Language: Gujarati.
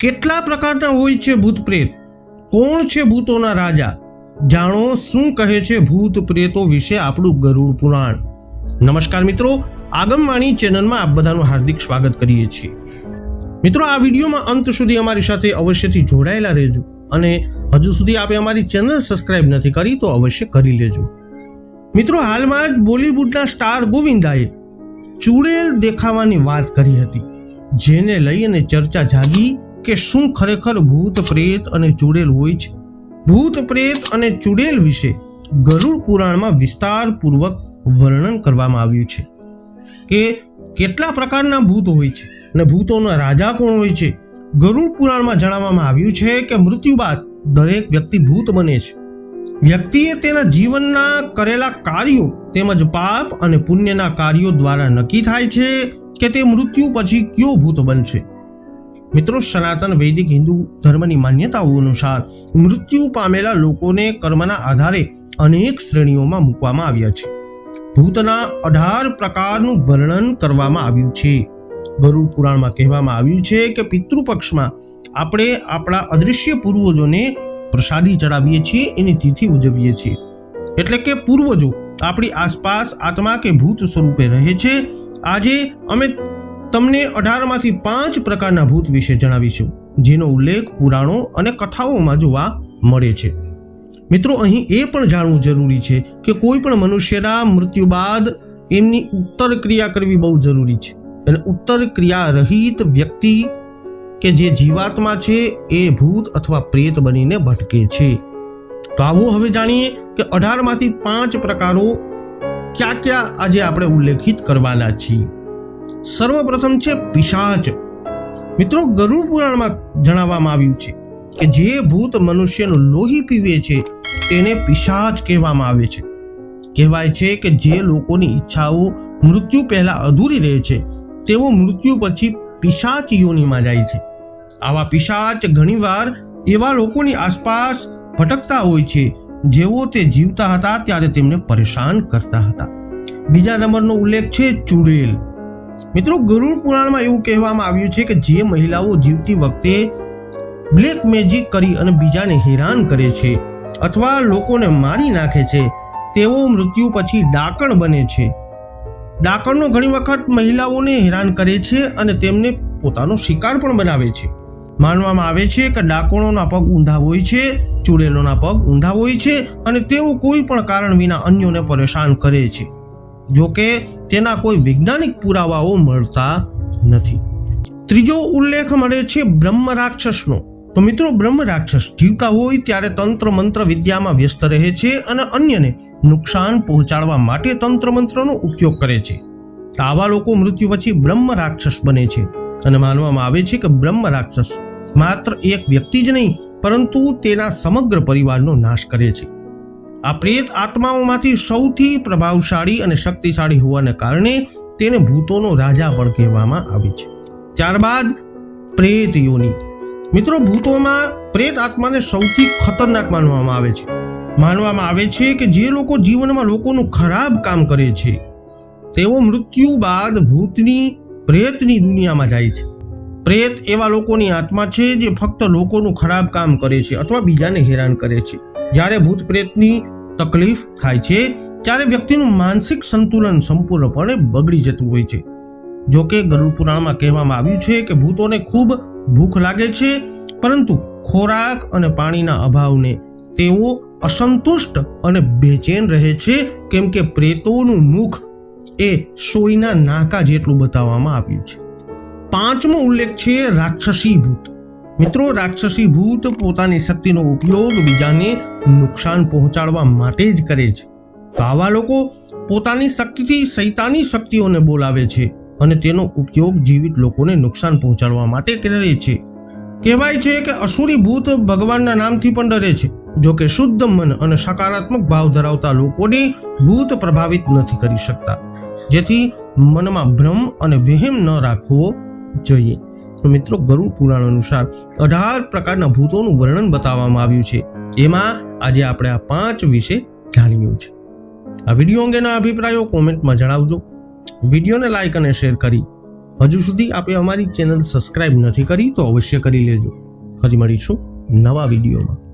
કેટલા પ્રકારના હોય છે ભૂત પ્રેત? કોણ છે ભૂતોના રાજા? જાણો શું કહે છે ભૂત પ્રેતો વિશે આપણું ગરુડ પુરાણ. નમસ્કાર મિત્રો, આગમવાણી ચેનલમાં આપ બધાનું હાર્દિક સ્વાગત કરીએ છીએ. મિત્રો, આ વિડીયોમાં અંત સુધી અમારી સાથે અવશ્યથી જોડાયેલા રહેજો અને હજુ સુધી આપે અમારી ચેનલ સબસ્ક્રાઇબ નથી કરી તો અવશ્ય કરી લેજો. મિત્રો, હાલમાં જ બોલિવૂડના સ્ટાર ગોવિંદાએ ચૂડેલ દેખાવાની વાત કરી હતી, જેને લઈને ચર્ચા જાગી કે શું ખરેખર ભૂત પ્રેત અને ચૂડેલ હોય છે? ભૂત પ્રેત અને ચૂડેલ વિશે ગરુડ પુરાણમાં વિસ્તારપૂર્વક વર્ણન કરવામાં આવ્યું છે કે કેટલા પ્રકારના ભૂત હોય છે અને ભૂતોના રાજા કોણ હોય છે? ગરુડ પુરાણમાં જણાવવામાં આવ્યું છે કે મૃત્યુ બાદ દરેક વ્યક્તિ ભૂત બને છે. વ્યક્તિએ તેના જીવનના કરેલા કાર્યો તેમજ પાપ અને પુણ્યના કાર્યો દ્વારા નક્કી થાય છે કે તે મૃત્યુ પછી કયો ભૂત બનશે. મિત્રો, સનાતન વૈદિક હિન્દુ ધર્મની માન્યતાઓ અનુસાર મૃત્યુ પામેલા લોકોને કર્મના આધારે અનેક શ્રેણીઓમાં મૂકવામાં આવ્યા છે. ભૂતના અઢાર પ્રકારનું વર્ણન કરવામાં આવ્યું છે. ગરુડ પુરાણમાં કહેવામાં આવ્યું છે કે પિતૃપક્ષમાં આપણે આપણા અદૃશ્ય પૂર્વજોને પ્રસાદી ચડાવીએ છીએ, એની તિથિ ઉજવીએ છીએ. એટલે કે પૂર્વજો આપણી આસપાસ આત્મા કે ભૂત સ્વરૂપે રહે છે. આજે અમે તમને અઢારમાંથી પાંચ પ્રકારના ભૂત વિશે જણાવીશું, જેનો ઉલ્લેખ પુરાણો અને કથાઓમાં જોવા મળે છે. મિત્રો, અહીં એ પણ જાણવું જરૂરી છે કે કોઈ પણ મનુષ્યના મૃત્યુ બાદ એમની ઉત્તર ક્રિયા કરવી બહુ જરૂરી છે. અને ઉત્તર ક્રિયા રહિત વ્યક્તિ કે જે જીવાત્મા છે એ ભૂત અથવા પ્રેત બનીને ભટકે છે. તો આવો હવે જાણીએ કે અઢારમાંથી પાંચ પ્રકારો ક્યાં ક્યાં આજે આપણે ઉલ્લેખિત કરવાના છીએ. સર્વપ્રથમ છે પિશાચ. મિત્રો, ગરુડ પુરાણમાં જણાવવામાં આવ્યું છે કે જે ભૂત મનુષ્યનું લોહી પીવે છે, તેને પિશાચ કહેવામાં આવે છે. કહેવાય છે કે જે લોકોની ઈચ્છાઓ મૃત્યુ પહેલા અધૂરી રહે છે, તેઓ મૃત્યુ પછી પિશાચ યોનિમાં જાય છે. આવા પિશાચ ઘણીવાર એવા લોકોની આસપાસ ભટકતા હોય છે, જેઓ તે જીવતા હતા, ત્યારે તેમને પરેશાન કરતા હતા. બીજા નંબરનો ઉલ્લેખ છે ચુડેલ. મિત્રો, ગરુડ પુરાણમાં એવું કહેવામાં આવ્યું છે કે જે મહિલાઓ જીવતી વખતે બ્લેક મેજિક કરી અને બીજાને હેરાન કરે છે અથવા લોકોને મારી નાખે છે, તેઓ મૃત્યુ પછી ડાકણ બને છે. ડાકણનો ઘણી વખત મહિલાઓને હેરાન કરે છે અને તેમને પોતાનો શિકાર પણ બનાવે છે. માનવામાં આવે છે કે ડાકણોના પગ ઊંધા હોય છે, ચૂડેલોના પગ ઊંધા હોય છે અને તેઓ કોઈ પણ કારણ વિના અન્યોને પરેશાન કરે છે. જો કે તેના કોઈ વૈજ્ઞાનિક પુરાવાઓ મળતા નથી. ત્રીજો ઉલ્લેખ મળે છે બ્રહ્મ રાક્ષસનો. તો મિત્રો, બ્રહ્મ રાક્ષસ જીવતા હોય ત્યારે તંત્ર મંત્ર વિદ્યામાં વ્યસ્ત રહે છે અને અન્યને નુકસાન પહોંચાડવા માટે તંત્ર મંત્રનો ઉપયોગ કરે છે. આવા લોકો મૃત્યુ પછી બ્રહ્મ રાક્ષસ બને છે. અને માનવામાં આવે છે કે બ્રહ્મ રાક્ષસ માત્ર એક વ્યક્તિ જ નહીં, પરંતુ તેના સમગ્ર પરિવારનો નાશ કરે છે. આ પ્રેત આત્માઓમાંથી સૌથી પ્રભાવશાળી અને શક્તિશાળી હોવાને કારણે તેને ભૂતોનો રાજા પણ કહેવામાં આવે છે. ત્યારબાદ પ્રેત યોની. મિત્રો, ભૂતોમાં પ્રેત આત્માને સૌથી ખતરનાક માનવામાં આવે છે. માનવામાં આવે છે કે જે લોકો જીવનમાં લોકોનું ખરાબ કામ કરે છે, તેઓ મૃત્યુ બાદ ભૂતની, પ્રેતની દુનિયામાં જાય છે. પ્રેત એવા લોકોની આત્મા છે જે ફક્ત લોકોનું ખરાબ કામ કરે છે અથવા બીજાને હેરાન કરે છે. જ્યારે ભૂત પ્રેતની તકલીફ થાય છે, ત્યારે વ્યક્તિનું માનસિક સંતુલન સંપૂર્ણપણે બગડી જતું હોય છે. જો કે ગરુડ પુરાણમાં કહેવામાં આવ્યું છે કે ભૂતોને ખૂબ ભૂખ લાગે છે, પરંતુ ખોરાક અને પાણીના અભાવને તેઓ અસંતુષ્ટ અને બેચેન રહે છે, કેમ કે પ્રેતોનું મુખ એ સોયના નાકા જેટલું બતાવવામાં આવ્યું છે. પાંચમો ઉલ્લેખ છે રાક્ષસી ભૂત. મિત્રો, રાક્ષસી ભૂત પોતાની શક્તિનો ઉપયોગ બીજાને નુકસાન પહોંચાડવા માટે જ કરે છે. તો આવા લોકો પોતાની શક્તિથી શૈતાની શક્તિઓને બોલાવે છે અને તેનો ઉપયોગ જીવિત લોકોને નુકસાન પહોંચાડવા માટે કરે છે. કહેવાય છે કે અસુરી ભૂત ભગવાનના નામથી પણ ડરે છે. જો કે શુદ્ધ મન અને સકારાત્મક ભાવ ધરાવતા લોકોને ભૂત પ્રભાવિત નથી કરી શકતા. જેથી મનમાં ભ્રમ અને વિહેમ ન રાખવો જોઈએ. તો મિત્રો, ગરુડ પુરાણ અનુસાર અઢાર પ્રકારના ભૂતોનું વર્ણન બતાવવામાં આવ્યું છે. એમાં આજે આપણે આ પાંચ વિશે જાણ્યું છે આ વીડિયો અંગેના અભિપ્રાયો કોમેન્ટમાં જણાવજો. વિડીયોને લાઇક અને શેર કરી. હજુ સુધી આપે અમારી ચેનલ સબસ્ક્રાઇબ નથી કરી તો અવશ્ય કરી લેજો. ફરી મળીશું નવા વિડીયોમાં.